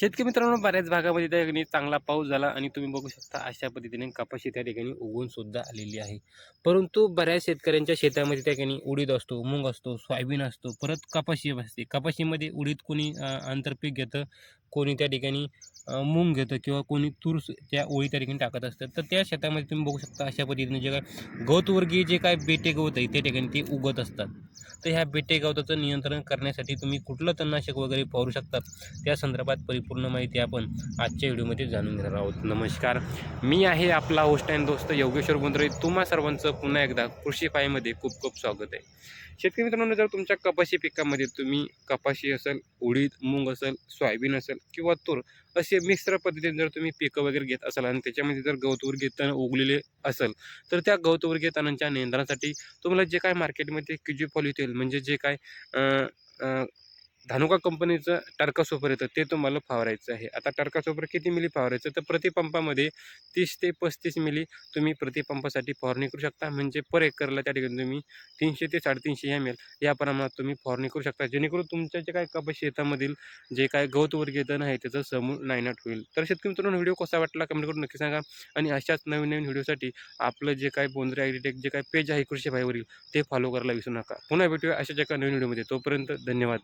शेतकरी मित्रांनो बऱ्याच भागामध्ये त्या ठिकाणी चांगला पाऊस झाला आणि तुम्ही बघू शकता अशा पद्धतीने कपाशी त्या ठिकाणी उगवून सुद्धा आलेली आहे. परंतु बऱ्याच शेतकऱ्यांच्या शेतामध्ये त्या ठिकाणी उडीद असतो मूग असतो सोयाबीन असतो परत कपाशी असते. कपाशीमध्ये उडीद कोणी आंतरपीक घेतं कोणी त्या ठिकाणी मूग घेतं किंवा कोणी तूर त्या ओळी त्या ठिकाणी टाकत असतात तर त्या शेतामध्ये तुम्ही बघू शकता अशा पद्धतीने जे काय गवतवर्गीय जे काय बेटे गवत आहे त्या ठिकाणी ते उगत असतात. तर ह्या बेटे गवताचं नियंत्रण करण्यासाठी तुम्ही कुठलं तणनाशक वगैरे फवारू शकतात त्या संदर्भात परिपूर्ण माहिती आपण आजच्या व्हिडिओमध्ये जाणून घेणार आहोत. नमस्कार. मी आहे आपला होस्ट अँड दोस्त योगेश्वर गुंद्रे तुम्हा सर्वांचं पुन्हा एकदा कृषी पायमध्ये खूप खूप स्वागत आहे. शेतकरी मित्रांनो जर तुमच्या कपाशी पिकामध्ये तुम्ही कपाशी असेल उडीद मूग असेल सोयाबीन असेल किंवा तूर असे म्हणजे मिश्र पद्धतीने जर तुम्ही पिकं वगैरे घेत असाल आणि त्याच्यामध्ये जर गवतवर्गीय तण उगलेले असेल तर त्या गवतवर्गीय तणांच्या नियंत्रणासाठी तुम्हाला जे काय मार्केटमध्ये किजी पॉलिथेल म्हणजे जे काय धानुका कंपनीचं टर्का सोपर येतं ते तुम्हाला फवारायचं आहे. आता टर्का सोपर किती मिली फवारायचं? तर प्रतिपंपामध्ये तीस ते पस्तीस मिली तुम्ही प्रतिपंपासाठी फवारणी करू शकता. म्हणजे पर एकरला त्या ठिकाणी तुम्ही तीनशे ते साडेतीनशे एम एल या प्रमाणात तुम्ही फवारणी करू शकता. जेणेकरून तुमच्या जे काय कपाशी शेतामधील जे काय गवतवर्गीय तण आहे त्याचं समूळ नायनाट होईल. तर शेतकरी मित्रांनो व्हिडिओ कसा वाटला कमेंट करून नक्की सांगा. आणि अशाच नवीन नवीन व्हिडिओसाठी आपलं जे काय बोंद्रे ॲग्रिटेक जे काय पेज आहे कृषी भाईवरील ते फॉलो करायला विसरू नका. पुन्हा भेटूया अशाच एका नवीन व्हिडिओमध्ये. तोपर्यंत धन्यवाद.